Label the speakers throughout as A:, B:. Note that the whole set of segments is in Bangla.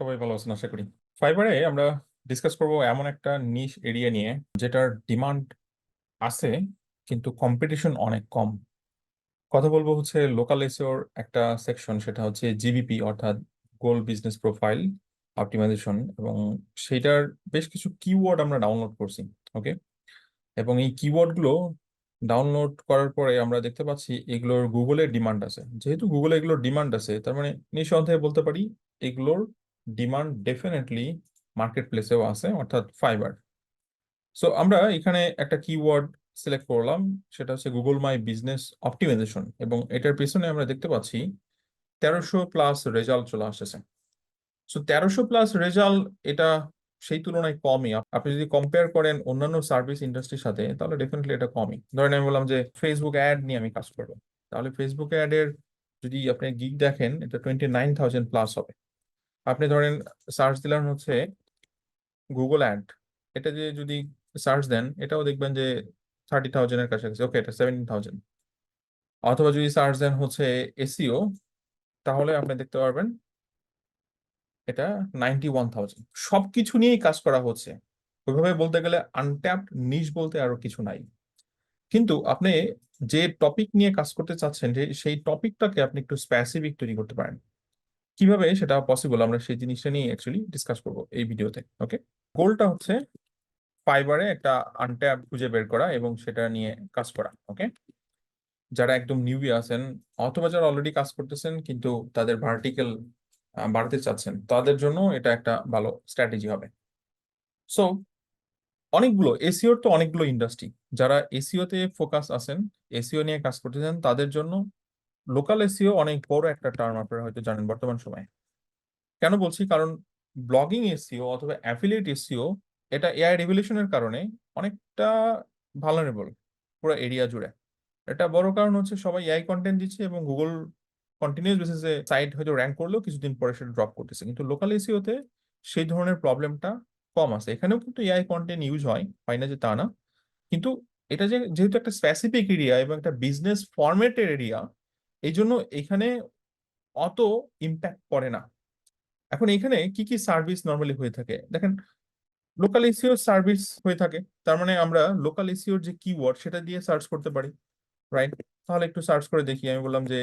A: সবাই ভালো আছেন, আশা করি। ফাইবারে আমরা ডিসকাস করব এমন একটা নিশ এরিয়া নিয়ে যেটার ডিমান্ড আছে, কিন্তু কম্পিটিশন অনেক কম। কথা বলব হচ্ছে লোকাল এসিওর একটা সেকশন সেটা হচ্ছে জিবিপি অর্থাৎ গোল বিজনেস প্রোফাইল অপটিমাইজেশন এবং সেটার বেশ কিছু কিওয়ার্ড আমরা ডাউনলোড করছি ওকে এবং এই কিওয়ার্ডগুলো ডাউনলোড করার পরে আমরা দেখতে পাচ্ছি এগুলোর গুগলের ডিমান্ড আছে। যেহেতু গুগলে এগুলোর ডিমান্ড আছে, তার মানে নিঃসন্দেহে বলতে পারি এগুলোর ডিমান্ড ডেফিনেটলি মার্কেট প্লেসেও আছে, অর্থাৎ ফাইবার সো আমরা এখানে একটা কিওয়ার্ড সিলেক্ট করলাম, সেটা হচ্ছে গুগল মাই বিজনেস অপটিমাইজেশন এবং এটার পেছনে আমরা দেখতে পাচ্ছি তেরোশো প্লাস রেজাল্ট চলে আসতেছে। সো তেরোশো প্লাস রেজাল্ট এটা সেই তুলনায় কমই। আপ- আপনি যদি কম্পেয়ার করেন অন্যান্য সার্ভিস ইন্ডাস্ট্রির সাথে, তাহলে ডেফিনেটলি এটা কমই। ধরেন আমি বললাম যে ফেসবুক অ্যাড নিয়ে আমি কাজ করব। তাহলে ফেসবুক অ্যাডের যদি আপনি গিগ দেখেন, এটা টোয়েন্টি নাইন থাউজেন্ড প্লাস হবে। আপনি ধরেন সার্চ দিলেন হচ্ছে গুগল অ্যাড এটা যে যদি সার্চ দেন, এটাও দেখবেন যে থার্টি থাউজেন্ডের কাছাকাছি ওকে এটা সেভেন্টিন থাউজেন্ড অথবা যদি সার্চ দেন হচ্ছে এসিও তাহলে আপনি দেখতে পারবেন এটা নাইনটি ওয়ান থাউজেন্ড সব কিছু নিয়েই কাজ করা হচ্ছে। ওইভাবে বলতে গেলে আনট্যাপড নিশ বলতে আরও কিছু নাই। কিন্তু আপনি যে টপিক নিয়ে কাজ করতে চাচ্ছেন, যে সেই টপিকটাকে আপনি একটু স্পেসিফিক তৈরি করতে পারেন। কীভাবে সেটা পসিবল আমরা সেই জিনিসটা নিয়ে অ্যাকচুয়ালি ডিসকাস করব এই ভিডিওতে ওকে গোলটা হচ্ছে ফাইবারে একটা আনট্যাপ খুঁজে বের করা এবং সেটা নিয়ে কাজ করা ওকে যারা একদম নিউবি আছেন অথবা যারা অলরেডি কাজ করতেছেন কিন্তু তাদের ভার্টিক্যাল বাড়তে চাচ্ছেন, তাদের জন্য এটা একটা ভালো স্ট্র্যাটেজি হবে। সো অনেকগুলো এসিওর তো অনেকগুলো ইন্ডাস্ট্রি যারা এসিওতে ফোকাস আছেন এসিও নিয়ে কাজ করতেছেন, তাদের জন্য লোকাল এসিও অনেক বড় একটা টার্ম আপনারা হয়তো জানেন বর্তমান সময়ে। কেন বলছি? কারণ ব্লগিং এসিও অথবা অ্যাফিলিয়েট এসিও এটা এআই রেভলিউশনের কারণে অনেকটা ভালনারেবল পুরো এরিয়া জুড়ে। এটা বড় কারণ হচ্ছে সবাই এআই কন্টেন্ট দিচ্ছে এবং গুগল কন্টিনিউস বেসিসে সাইট হয়তো র্যাঙ্ক করলেও কিছুদিন পরে সেটা ড্রপ করতেছে। কিন্তু লোকাল এসিওতে সেই ধরনের প্রবলেমটা কম আছে। এখানেও কিন্তু এআই কন্টেন্ট ইউজ হয় হয় না যে তা না। কিন্তু এটা যে, যেহেতু একটা স্পেসিফিক এরিয়া এবং একটা বিজনেস ফরম্যাটের এরিয়া এই জন্য এখানে অত ইম্প্যাক্ট পড়ে না। এখন এখানে কি কি সার্ভিস নর্মালি হয়ে থাকে? দেখেন লোকাল এসিও সার্ভিস হয়ে থাকে, তার মানে আমরা লোকাল এসিওর যে কিওয়ার্ড সেটা দিয়ে সার্চ করতে পারি রাইট তাহলে একটু সার্চ করে দেখি। আমি বললাম যে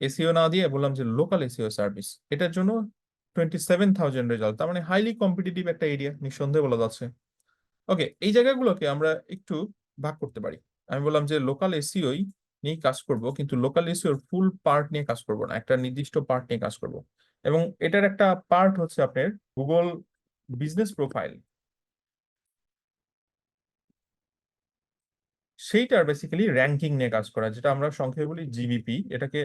A: এসিও না দিয়ে বললাম যে লোকাল এসিও সার্ভিস এটার জন্য টোয়েন্টি সেভেন থাউজেন্ড রেজাল্ট তার মানে হাইলি কম্পিটিটিভ একটা এরিয়া নিঃসন্দেহে বলা যাচ্ছে। ওকে এই জায়গাগুলোকে আমরা একটু ভাগ করতে পারি। আমি বললাম যে লোকাল এসিওই নিয়ে কাজ করব, কিন্তু লোকাল এসিওর ফুল পার্ট নিয়ে কাজ করব না, একটা নির্দিষ্ট পার্ট নিয়ে কাজ করব। এবং এটার একটা পার্ট হচ্ছে আপনার গুগল বিজনেস প্রোফাইল সেইটার বেসিক্যালি র্যাঙ্কিং নিয়ে কাজ করা, যেটা আমরা সংক্ষেপে বলি জিবিপি এটাকে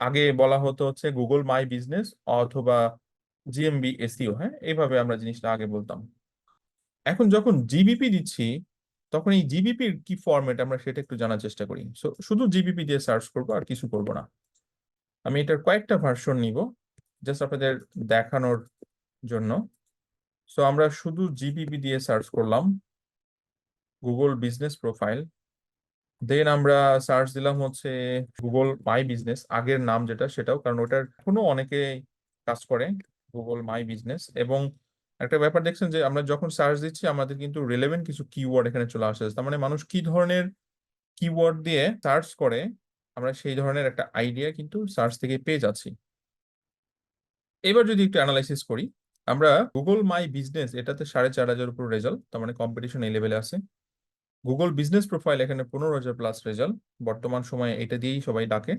A: আগে বলা হতো হচ্ছে গুগল মাই বিজনেস অথবা জিএমবি এসিও হ্যাঁ? এইভাবে আমরা জিনিসটা আগে বলতাম। এখন যখন জিবিপি দিচ্ছি তখন এই জিবিপির কি ফরম্যাট আমরা সেটা একটু জানার চেষ্টা করি। সো শুধু জিবিপি দিয়ে সার্চ করব আর কিছু করব না। আমি এটার কয়েকটা ভার্সন নিব জাস্ট আপনাদের দেখানোর জন্য। সো আমরা শুধু জিবিপি দিয়ে সার্চ করলাম গুগল বিজনেস প্রোফাইল দেন আমরা সার্চ দিলাম হচ্ছে গুগল মাই বিজনেস আগের নাম যেটা সেটাও, কারণ ওটার এখনও অনেকে কাজ করে গুগল মাই বিজনেস এবং একটা ব্যাপার দেখছেন যে আমরা যখন সার্চ দিচ্ছি, আমাদের কিন্তু রিলেভেন্ট কিছু কিওয়ার্ড এখানে চলে আসে। তার মানে মানুষ কি ধরনের কিওয়ার্ড দিয়ে সার্চ করে, আমরা সেই ধরনের একটা আইডিয়া কিন্তু সার্চ থেকে পেয়ে যাচ্ছি। এবার যদি একটু অ্যানালাইসিস করি, আমরা গুগল মাই বিজনেস এটাতে সাড়ে চার হাজার উপর রেজাল্ট তার মানে কম্পিটিশন এই লেভেলে আছে। গুগল বিজনেস প্রোফাইল এখানে পনেরো হাজার প্লাস রেজাল্ট বর্তমান সময়ে এটা দিয়েই সবাই ডাকে।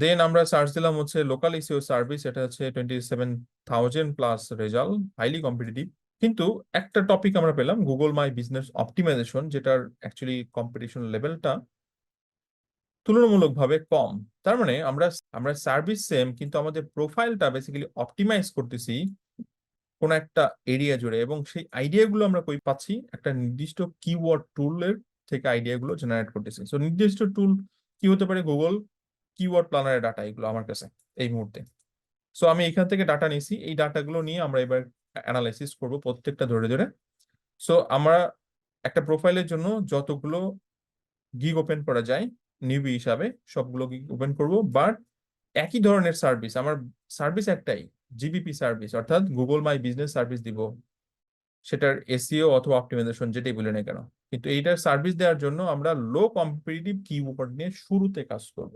A: দেন আমরা সার্চ দিলাম হচ্ছে লোকাল ইসিও সার্ভিস এটা হচ্ছে twenty seven thousand plus result highly competitive কিন্তু একটা টপিক আমরা পেলাম গুগল মাই বিজনেস অপটিমাইজেশন যেটার অ্যাকচুয়ালি কম্পিটিশন লেভেলটা তুলনামূলকভাবে কম। তার মানে আমরা আমরা সার্ভিস সেম কিন্তু আমাদের প্রোফাইলটা বেসিক্যালি অপটিমাইজ করতেছি কোনো একটা এরিয়া জুড়ে। এবং সেই আইডিয়াগুলো আমরা কই পাচ্ছি, একটা নির্দিষ্ট কিওয়ার্ড টুলের থেকে আইডিয়াগুলো জেনারেট করতেছি। সো নির্দিষ্ট টুল কি হতে পারে গুগল কিওয়ার্ড প্ল্যানারের ডাটা এগুলো আমার কাছে এই মুহূর্তে। সো আমি এখান থেকে ডাটা নিয়েছি এই ডাটাগুলো নিয়ে আমরা এবার অ্যানালাইসিস করব প্রত্যেকটা ধরে ধরে। সো আমরা একটা প্রোফাইলের জন্য যতগুলো গিগ ওপেন করা যায় নিউবি হিসাবে সবগুলো গিগ ওপেন করব। বাট একই ধরনের সার্ভিস আমার সার্ভিস একটাই জিবিপি সার্ভিস অর্থাৎ গুগল মাই বিজনেস সার্ভিস দিব। সেটার এসিও অথবা অপটিমাইজেশন যেটাই বলে না কেন। কিন্তু এইটার সার্ভিস দেওয়ার জন্য আমরা লো কম্পিটিটিভ কিওয়ার্ড নিয়ে শুরুতে কাজ করব।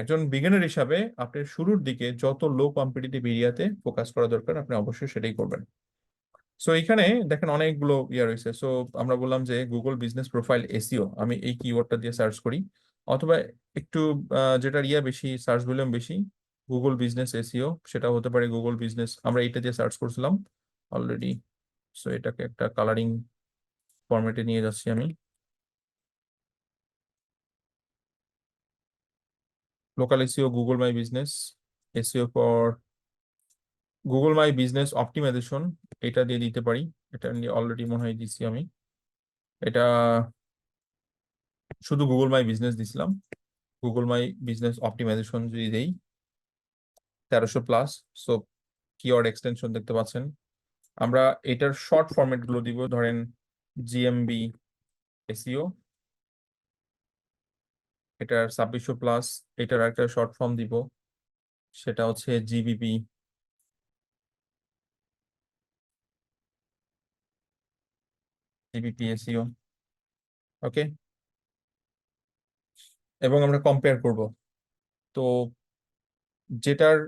A: একজন বিগিনার হিসাবে আপনি শুরুর দিকে যত লো কম্পিটিটিভ এরিয়াতে ফোকাস করা দরকার, আপনি অবশ্যই সেটাই করবেন। সো এখানে দেখেন অনেকগুলো ইয়া রয়েছে। সো আমরা বললাম যে গুগল বিজনেস প্রোফাইল এসিও আমি এই কিওয়ার্ডটা দিয়ে সার্চ করি। অথবা একটু যেটার ইয়া বেশি সার্চ ভলিউম বেশি গুগল বিজনেস এসিও সেটা হতে পারে গুগল বিজনেস আমরা এইটা দিয়ে সার্চ করছিলাম অলরেডি সো এটাকে একটা কালারিং ফরম্যাটে নিয়ে যাচ্ছি আমি। Local SEO Google my business SEO for Google my business optimization এটা দিয়ে দিতে পারি। এটা নিয়ে অলরেডি মনে হয় দিছি আমি। এটা শুধু গুগল মাই বিজনেস দিছিলাম। গুগল মাই বিজনেস অপটিমাইজেশন যদি দেই, তেরোশো প্লাস সো কিওয়ার্ড এক্সটেনশন দেখতে পাচ্ছেন। আমরা এটার শর্ট ফরম্যাটগুলো দিব, ধরেন জিএমবি এসিও এটার ছাব্বিশশো প্লাস এটার একটা শর্ট ফর্ম দিব, সেটা হচ্ছে জিবিপি জিবিপি এসিও ওকে এবং আমরা কম্পেয়ার করব। তো যেটার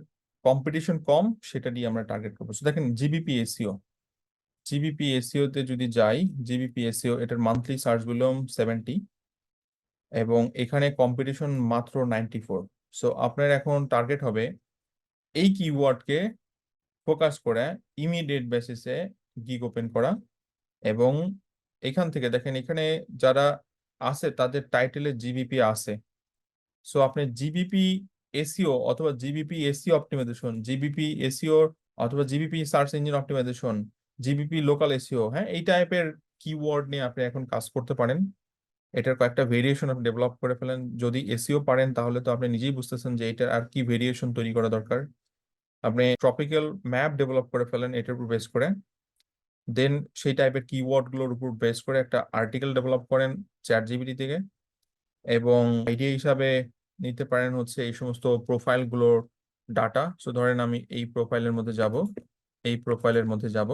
A: কম্পিটিশন কম, সেটা দিয়ে আমরা টার্গেট করব। দেখেন জিবিপি এসিও জিবিপি এসিও তে যদি যাই জিবিপি এসিও এটার মান্থলি সার্চ ভলিউম সেভেন্টি এবং এখানে কম্পিটিশন মাত্র নাইনটি ফোর সো আপনার এখন টার্গেট হবে এই কিওয়ার্ডকে ফোকাস করে ইমিডিয়েট বেসিসে গিগ ওপেন করা এবং এখান থেকে দেখেন এখানে যারা আছে তাদের টাইটেলে জিবিপি আছে। সো আপনি জিবিপি এসিও অথবা GBP SEO optimization GBP SEO অথবা GBP search engine optimization GBP local SEO হ্যাঁ এই টাইপের কিওয়ার্ড নিয়ে আপনি এখন কাজ করতে পারেন। এটার কয়েকটা ভেরিয়েশন আপনি ডেভেলপ করে ফেলেন। যদি এসিও পারেন, তাহলে তো আপনি নিজেই বুঝতেছেন যে এটার আর কি ভেরিয়েশন তৈরি করা দরকার। আপনি ট্রপিক্যাল ম্যাপ ডেভেলপ করে ফেলেন, এটার উপর বেস করে। দেন সেই টাইপের কিওয়ার্ডগুলোর উপর বেস করে একটা আর্টিকেল ডেভেলপ করেন চ্যাট জিবিটি থেকে। এবং আইডিয়া হিসাবে নিতে পারেন হচ্ছে এই সমস্ত প্রোফাইলগুলোর ডাটা সো ধরেন আমি এই প্রোফাইলের মধ্যে যাব, এই প্রোফাইলের মধ্যে যাব।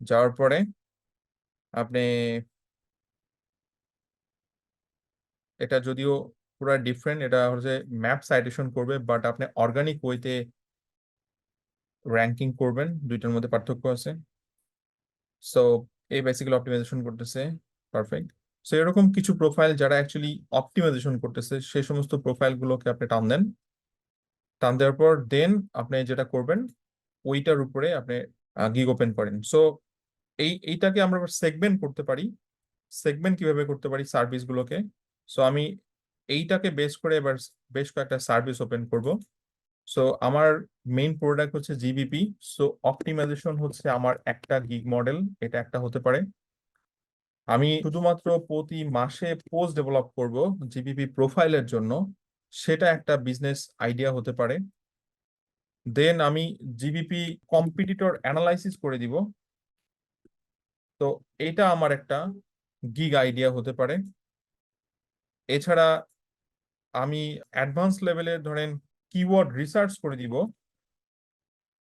A: যাওয়ার পরে আপনি এটা যদিও পুরো ডিফারেন্ট এটা হচ্ছে ম্যাপ সাইটেশন করবে বাট আপনি অর্গানিক ওয়েতে র্যাঙ্কিং করবেন, দুইটার মধ্যে পার্থক্য আছে। সো এই বেসিক্যালি অপটিমাইজেশন করতেছে পারফেক্ট সো এরকম কিছু প্রোফাইল যারা অ্যাকচুয়ালি অপটিমাইজেশন করতেছে সেই সমস্ত প্রোফাইল গুলোকে আপনি টান দেন। টান দেওয়ার পর দেন আপনি যেটা করবেন, ওইটার উপরে আপনি গিগ ওপেন করেন। সো এই, এইটাকে আমরা সেগমেন্ট করতে পারি। সেগমেন্ট কীভাবে করতে পারি সার্ভিস গুলোকে? সো আমি এইটাকে বেস করে এবার বেশ কয়েকটা সার্ভিস ওপেন করব। সো আমার মেইন প্রোডাক্ট হচ্ছে জিবিপি সো অপটিমাইজেশন হচ্ছে আমার একটা গিগ মডেল এটা একটা হতে পারে। আমি শুধুমাত্র প্রতি মাসে পোস্ট ডেভেলপ করব জিবিপি প্রোফাইলের জন্য, সেটা একটা বিজনেস আইডিয়া হতে পারে। দেন আমি জিবিপি কম্পিটিটর অ্যানালাইসিস করে দিব। তো, এটা আমার একটা গিগ আইডিয়া হতে পারে। এছাড়া আমি অ্যাডভান্স লেভেলে ধরেন কিওয়ার্ড রিসার্চ করে দিব,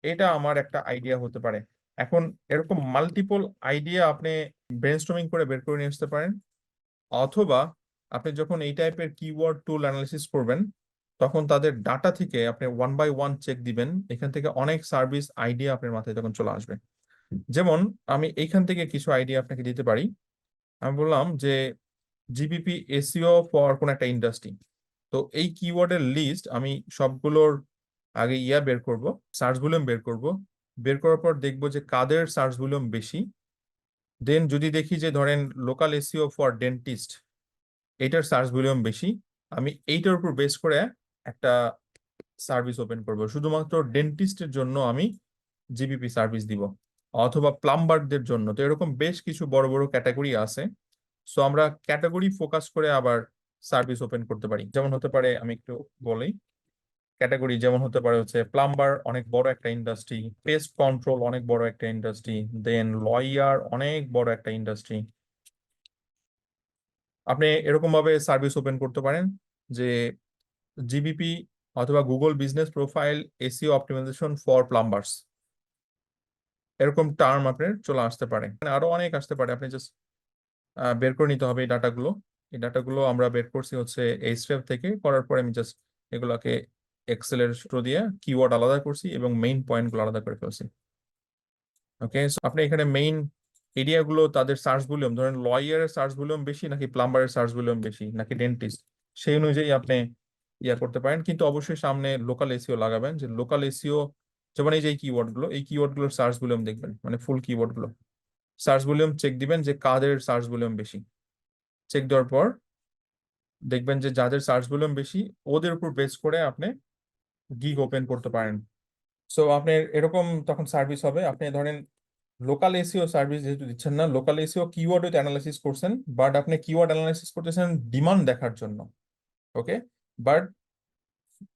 A: এটা আমার একটা আইডিয়া হতে পারে। এখন এরকম মাল্টিপল আইডিয়া আপনি ব্রেনস্টর্মিং করে বের করে নিয়ে আসতে পারেন, অথবা আপনি যখন এই টাইপের কিওয়ার্ড টুল অ্যানালিসিস করবেন, তখন তাদের ডাটা থেকে আপনি ওয়ান বাই ওয়ান চেক দিবেন, এখান থেকে অনেক সার্ভিস আইডিয়া আপনার মাথায় তখন চলে আসবে। যেমন আমি এইখান থেকে কিছু আইডিয়া আপনাকে দিতে পারি। আমি বললাম যে জিবিপি এসিও ফর কোন একটা ইন্ডাস্ট্রি তো এই কিওয়ার্ডের লিস্ট আমি সবগুলোর আগে ইয়া বের করব সার্চ ভলিউম বের করব। বের করার পর দেখব যে কাদের সার্চ ভলিউম বেশি। দেন যদি দেখি যে ধরেন লোকাল এসিও ফর ডেন্টিস্ট এটার সার্চ ভলিউম বেশি, আমি এইটার উপর বেস করে একটা সার্ভিস ওপেন করব। শুধুমাত্র ডেন্টিস্টের জন্য আমি জিবিপি সার্ভিস দিব, অথবা প্লাম্বারদের জন্য। তো এরকম বেশ কিছু বড় বড় ক্যাটাগরি আছে। সো আমরা ক্যাটাগরি ফোকাস করে আবার সার্ভিস ওপেন করতে পারি। যেমন হতে পারে, আমি একটু বলি। ক্যাটাগরি যেমন হতে পারে হচ্ছে প্লাম্বার অনেক বড় একটা ইন্ডাস্ট্রি পেস্ট কন্ট্রোল অনেক বড় একটা ইন্ডাস্ট্রি দেন লয়ার অনেক বড় একটা ইন্ডাস্ট্রি আপনি এরকম ভাবে সার্ভিস ওপেন করতে পারেন যে জিবিপি অথবা Google business profile SEO optimization for plumbers এরকম টার্ম আপনার চলে আসতে পারে। আরও অনেক আসতে পারে। আপনি জাস্ট বের করে নিতে হবে এই ডাটাগুলো। এই ডাটাগুলো আমরা বের করছি হচ্ছে এইচটিএফ থেকে। করার পরে আমি জাস্ট এগুলাকে এক্সেল এর থ্রু দিয়ে কিওয়ার্ড আলাদা করছি এবং মেইন পয়েন্টগুলো আলাদা করে ফেলছি। ওকে আপনি এখানে মেইন এরিয়াগুলো তাদের সার্চ ভলিউম ধরেন লয়ারের সার্চ ভলিউম বেশি নাকি প্লাম্বারের সার্চ ভলিউম বেশি নাকি ডেন্টিস্ট সেই অনুযায়ী আপনি ইয়া করতে পারেন। কিন্তু অবশ্যই সামনে লোকাল এসিও লাগাবেন। যে লোকাল এসিও যেমন এই যে কিওয়ার্ডগুলো, এই কিওয়ার্ডগুলোর সার্চ ভলিউম দেখবেন মানে ফুল কিওয়ার্ডগুলো। সার্চ ভলিউম চেক দিবেন যে কাদের সার্চ ভলিউম বেশি। চেক দেওয়ার পর দেখবেন যে যাদের সার্চ ভলিউম বেশি, ওদের উপর বেস করে আপনি গিগ ওপেন করতে পারেন। সো আপনি এরকম তখন সার্ভিস হবে। আপনি ধরেন লোকাল এসিও সার্ভিস যেহেতু দিচ্ছেন না local SEO keyword with analysis করছেন বাট আপনি কিওয়ার্ড অ্যানালাইসিস করতেছেন ডিমান্ড দেখার জন্য। ওকে বাট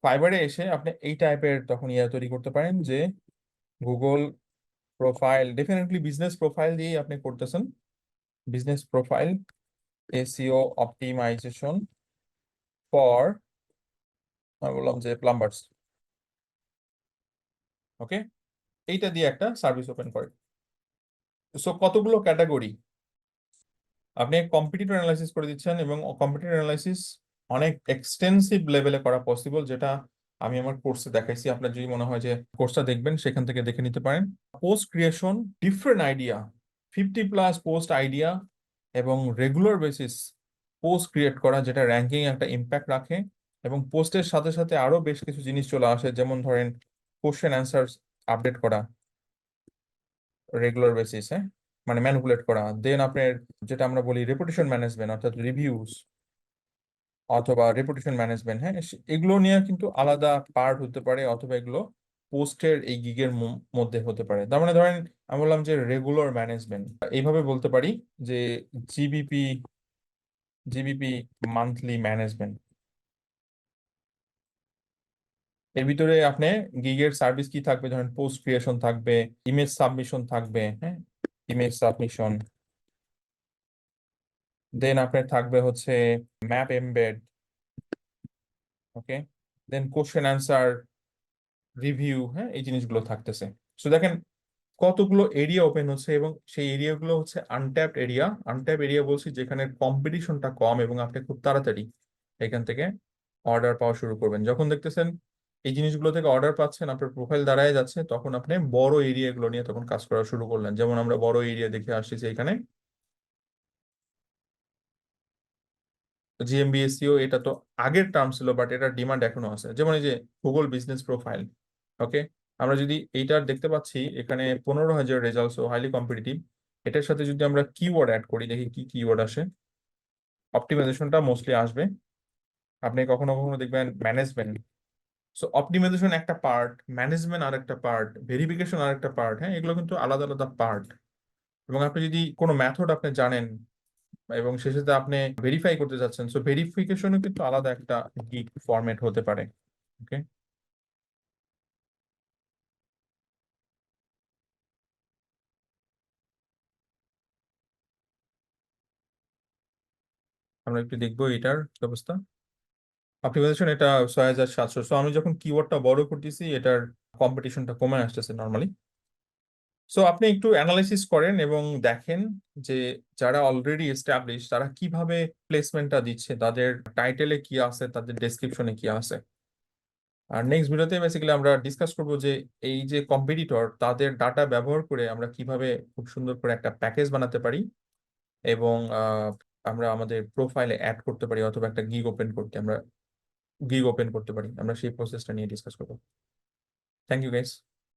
A: ফাইবারে এসে আপনি এই টাইপের তখন ইয়া তৈরি করতে পারেন যে Google profile definitely business profile দিয়েই আপনি করতেছেন। Business profile SEO optimization for আমি বললাম যে প্লাম্বার্স ওকে এইটা দিয়ে একটা সার্ভিস ওপেন করে সো কতগুলো ক্যাটাগরি আপনি কম্পিটিটর অ্যানালাইসিস করে দিচ্ছেন এবং কম্পিটিটর অ্যানালাইসিস অনেক এক্সটেন্সিভ লেভেলে করা পসিবল যেটা আমি আমার কোর্সে দেখাইছি। আপনার যদি মনে হয় যে কোর্সটা দেখবেন, সেখান থেকে দেখে নিতে পারেন। Post creation different idea fifty plus post idea এবং রেগুলার বেসিস পোস্ট ক্রিয়েট করা, যেটা র্যাঙ্কিং একটা ইম্প্যাক্ট রাখে এবং পোস্টের সাথে সাথে আরও বেশ কিছু জিনিস চলে আসে, যেমন ধরেন কোশ্চেন অ্যান্সার আপডেট করা রেগুলার বেসিস মানে ম্যানিপুলেট করা। দেন আপনার যেটা আমরা বলি রেপুটেশন ম্যানেজমেন্ট অর্থাৎ রিভিউস অথবা রেপুটেশন ম্যানেজমেন্ট হ্যাঁ এগুলো নিয়ে কিন্তু আলাদা পার্ট হতে পারে অথবা এগুলো পোস্টের এই গিগের মধ্যে হতে পারে। তার মানে ধরেন, আমি বললাম যে রেগুলার ম্যানেজমেন্ট এইভাবে বলতে পারি যে জিবিপি জিবিপি মান্থলি ম্যানেজমেন্ট এর ভিতরে আপনি গিগের সার্ভিস কি থাকবে? ধরেন পোস্ট ক্রিয়েশন থাকবে ইমেজ সাবমিশন থাকবে হ্যাঁ ইমেজ সাবমিশন দেন আপনার থাকবে হচ্ছে map embed okay then question answer review হ্যাঁ? এই জিনিসগুলো থাকতেছে। সো দেখেন, কতগুলো এরিয়া ওপেন হচ্ছে এবং সেই এরিয়াগুলো হচ্ছে আনট্যাপড এরিয়া আনট্যাপ এরিয়া বলছি যেখানে কম্পিটিশনটা কম এবং আপনি খুব তাড়াতাড়ি এখান থেকে অর্ডার পাওয়া শুরু করবেন। যখন দেখতেছেন এই জিনিসগুলো থেকে অর্ডার পাচ্ছেন, আপনার প্রোফাইল দাঁড়ায় যাচ্ছে, তখন আপনি বড় এরিয়াগুলো নিয়ে তখন কাজ করা শুরু করলেন। যেমন আমরা বড় এরিয়া দেখে আসছি এখানে জিএমবিএসসিও এটা তো আগের টার্ম ছিল বাট এটার ডিমান্ড এখনও আছে। যেমন এই যে গুগল বিজনেস প্রোফাইল ওকে আমরা যদি এইটার দেখতে পাচ্ছি, এখানে পনেরো হাজার রেজাল্টস ও হাইলি কম্পিটিটিভ এটার সাথে যদি আমরা কিওয়ার্ড অ্যাড করি, দেখি কি কিওয়ার্ড আসে। অপটিমাইজেশনটা মোস্টলি আসবে। আপনি কখনো কখনো দেখবেন ম্যানেজমেন্ট সো অপটিমাইজেশন একটা পার্ট ম্যানেজমেন্ট আর একটা পার্ট ভেরিফিকেশন আর একটা পার্ট হ্যাঁ এগুলো কিন্তু আলাদা আলাদা পার্ট এবং আপনি যদি কোনো মেথড আপনি জানেন এবং সাথে আপনি ভেরিফাই করতে চাচ্ছেন সো ভেরিফিকেশনও কিন্তু আলাদা একটা গিগ ফরম্যাট হতে পারে ওকে আমরা একটু দেখব এটার ব্যবস্থা। বলেছেন এটা ছয় হাজার সাতশো। সো আমি যখন কিওয়ার্ডটা বড় করতেছি, এটার কম্পিটিশনটা কমে আসতেছে নর্মালি সো আপনি একটু অ্যানালাইসিস করেন এবং দেখেন যে যারা অলরেডি এস্টাবলিশ তারা কীভাবে প্লেসমেন্টটা দিচ্ছে, তাদের টাইটেলে কি আছে, তাদের ডেসক্রিপশনে কি আছে? আর নেক্সট ভিডিওতে বেসিক্যালি আমরা ডিসকাস করব যে এই যে কম্পিটিটর তাদের ডাটা ব্যবহার করে আমরা কীভাবে খুব সুন্দর করে একটা প্যাকেজ বানাতে পারি এবং আমরা আমাদের প্রোফাইলে অ্যাড করতে পারি অথবা একটা গিগ ওপেন করতে, আমরা গিগ ওপেন করতে পারি। আমরা সেই প্রসেসটা নিয়ে ডিসকাস করব। Thank you guys